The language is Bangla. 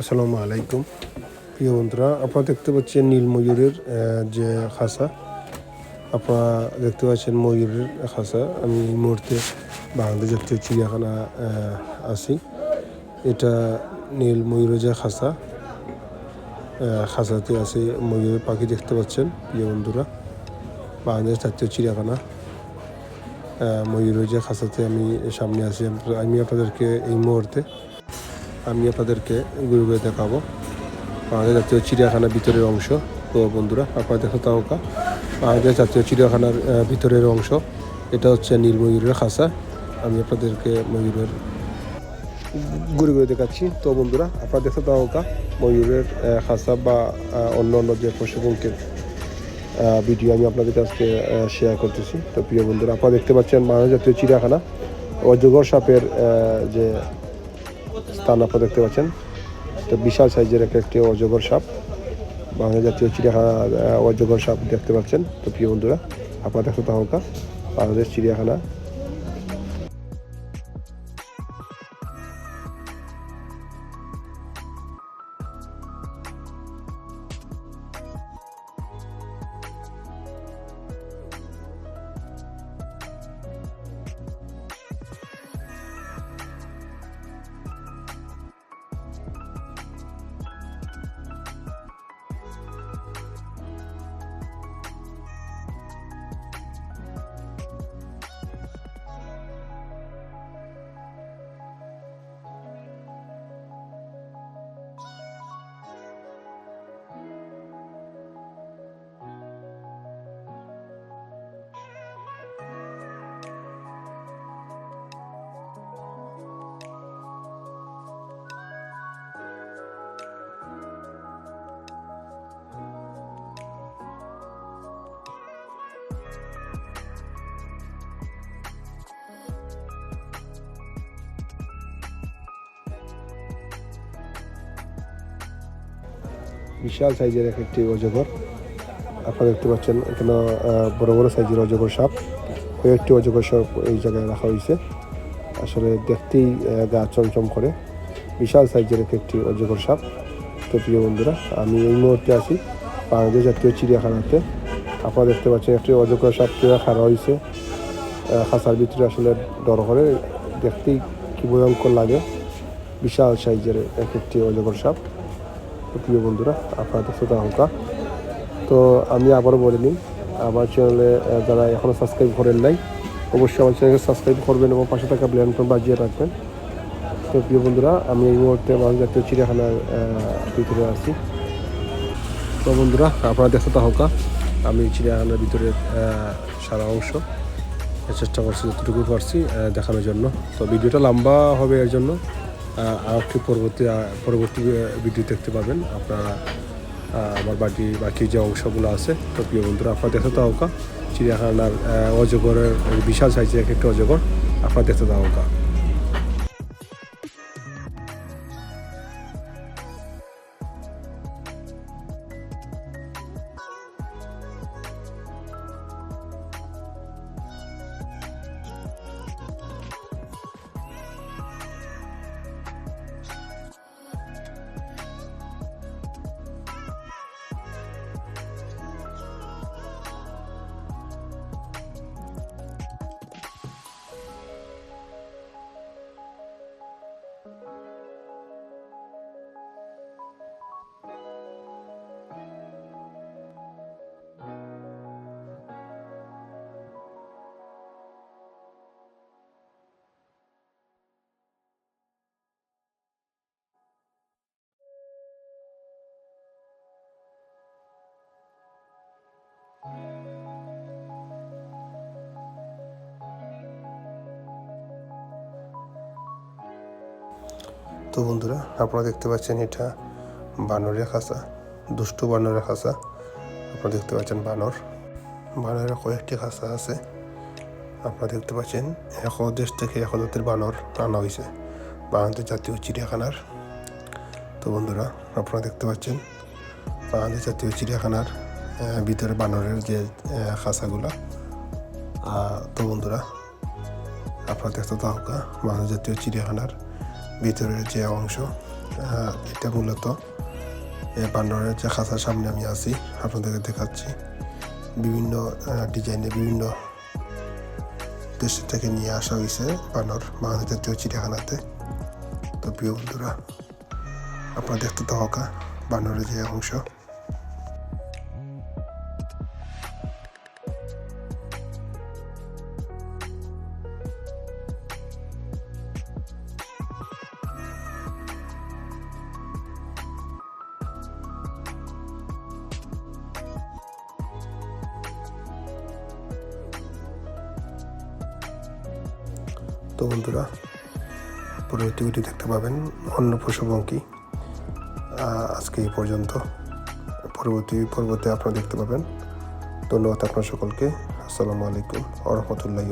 আসসালামু আলাইকুম। প্রিয় বন্ধুরা, আপনারা দেখতে পাচ্ছেন নীল ময়ূরের যে খাসা। আপনারা দেখতে পাচ্ছেন ময়ূরের খাসা। আমি এই মুহূর্তে বাংলাদেশ জাতীয় চিড়িয়াখানা আছি। এটা নীল ময়ূরের যে খাসা খাসাতে আছে ময়ূরের পাখি দেখতে পাচ্ছেন, প্রিয় বন্ধুরা। বাংলাদেশ জাতীয় চিড়িয়াখানা। ময়ূরের যে খাসাতে আমি সামনে আছি, আমি আপনাদেরকে এই মুহূর্তে আমি আপনাদেরকে ঘুরে ঘুরে দেখাবো বাংলাদেশ জাতীয় চিড়িয়াখানার ভিতরের অংশ। তো বন্ধুরা আপনারা দেখো তাওকা বাংলাদেশ জাতীয় চিড়িয়াখানার ভিতরের অংশ। এটা হচ্ছে নীল ময়ূরের খাসা। আমি আপনাদেরকে ময়ূরের ঘুরে ঘুরে দেখাচ্ছি। তো বন্ধুরা আপনারা দেখো তাওকা ময়ূরের খাসা বা অন্য অন্য যে পশু পঙ্খের আহ, ভিডিও আমি আপনাদের কাছে শেয়ার করতেছি। তো প্রিয় বন্ধুরা আপনারা দেখতে পাচ্ছেন বাংলাদেশ জাতীয় চিড়িয়াখানা। অজগর সাপের যে স্থান আপনারা দেখতে পাচ্ছেন। তো বিশাল সাইজের একটা একটি অজগর সাপ, বাংলা জাতীয় চিড়িয়াখানা অজগর সাপ দেখতে পাচ্ছেন। তো প্রিয় বন্ধুরা, আপনারা দেখতে তাহলে বাংলাদেশ চিড়িয়াখানা। বিশাল সাইজের এক একটি অজগর। আপনারা দেখতে পাচ্ছেন, এখানে বড় বড় সাইজের অজগর সাপ। কয়েকটি অজগর সাপ এই জায়গায় রাখা হয়েছে। আসলে দেখতেই গা চমচম করে। বিশাল সাইজের এক একটি অজগর সাপ। তো প্রিয় বন্ধুরা, আমি এই মুহূর্তে আছি বাংলাদেশ জাতীয় চিড়িয়াখানাতে। আপনারা দেখতে পাচ্ছেন, একটি অজগর সাপ কীভাবে খাড়া হয়েছে খাঁচার ভিতরে আসলে ডর করে। দেখতেই কি ভয়ঙ্কর লাগে। বিশাল সাইজের এক একটি অজগর সাপ। প্রিয় বন্ধুরা আপনারা দেখতে তাহকা তো আমি আবারও বলে নিই, আমার চ্যানেলে যারা এখনও সাবস্ক্রাইব করেন নাই, অবশ্যই আমার চ্যানেলকে সাবস্ক্রাইব করবেন এবং পাশে থাকা ব্ল্যান্ডফোন বাজিয়ে রাখবেন। তো প্রিয় বন্ধুরা, আমি এই মুহূর্তে বাংলা জাতীয় চিড়িয়াখানার ভিতরে আছি। তো বন্ধুরা আপনারা দেখতে তাহকা আমি চিড়িয়াখানার ভিতরে সারা অংশ। চেষ্টা করছি যতটুকু পারছি দেখানোর জন্য। তো ভিডিওটা লম্বা হবে এর জন্য। আহ, আর একটু পরবর্তী পরবর্তী ভিডিও দেখতে পাবেন। আপনারা আমার বাকি বাকি যে অংশগুলো আছে তো প্রিয় বন্ধুরা আপনারা দেখতে তাহকা চিড়িয়াখানার অজগরের বিশাল সাইজের এক একটা অজগর আপনারা দেখতে তাহকা তো বন্ধুরা, আপনারা দেখতে পাচ্ছেন এটা বানরের খাঁচা দুষ্টু বানরের খাঁচা আপনারা দেখতে পাচ্ছেন বানর। বানরের কয়েকটি খাঁচা আছে। আপনারা দেখতে পাচ্ছেন এক দেশ থেকে এক জাতের বানর আনা হয়েছে, বাংলাদেশ জাতীয় চিড়িয়াখানার। তো বন্ধুরা, আপনারা দেখতে পাচ্ছেন বাংলাদেশ জাতীয় চিড়িয়াখানার ভিতরে বানরের যে খাঁচাগুলা তো বন্ধুরা, আপনারা দেখতে থাকা বাংলাদেশ জাতীয় চিড়িয়াখানার ভিতরের যে অংশ এটা মূলত বানরের যে খাঁচার সামনে আমি আছি, আপনাদেরকে দেখাচ্ছি। বিভিন্ন ডিজাইনে বিভিন্ন দেশ থেকে নিয়ে আসা হয়েছে বানর বাংলাদেশ জাতীয় চিড়িয়াখানাতে। তো প্রিয় বন্ধুরা, আপনারা দেখতে তো হকা বানরের যে অংশ। তো বন্ধুরা ভিডিও দেখতে পাবেন। অন্য আহ, আজকে এই পর্যন্ত। পরবর্তী পর্বতে আপনারা দেখতে পাবেন। ধন্যবাদ আপনার সকলকে। আসসালামু আলাইকুম আ রহমতুল্লাহ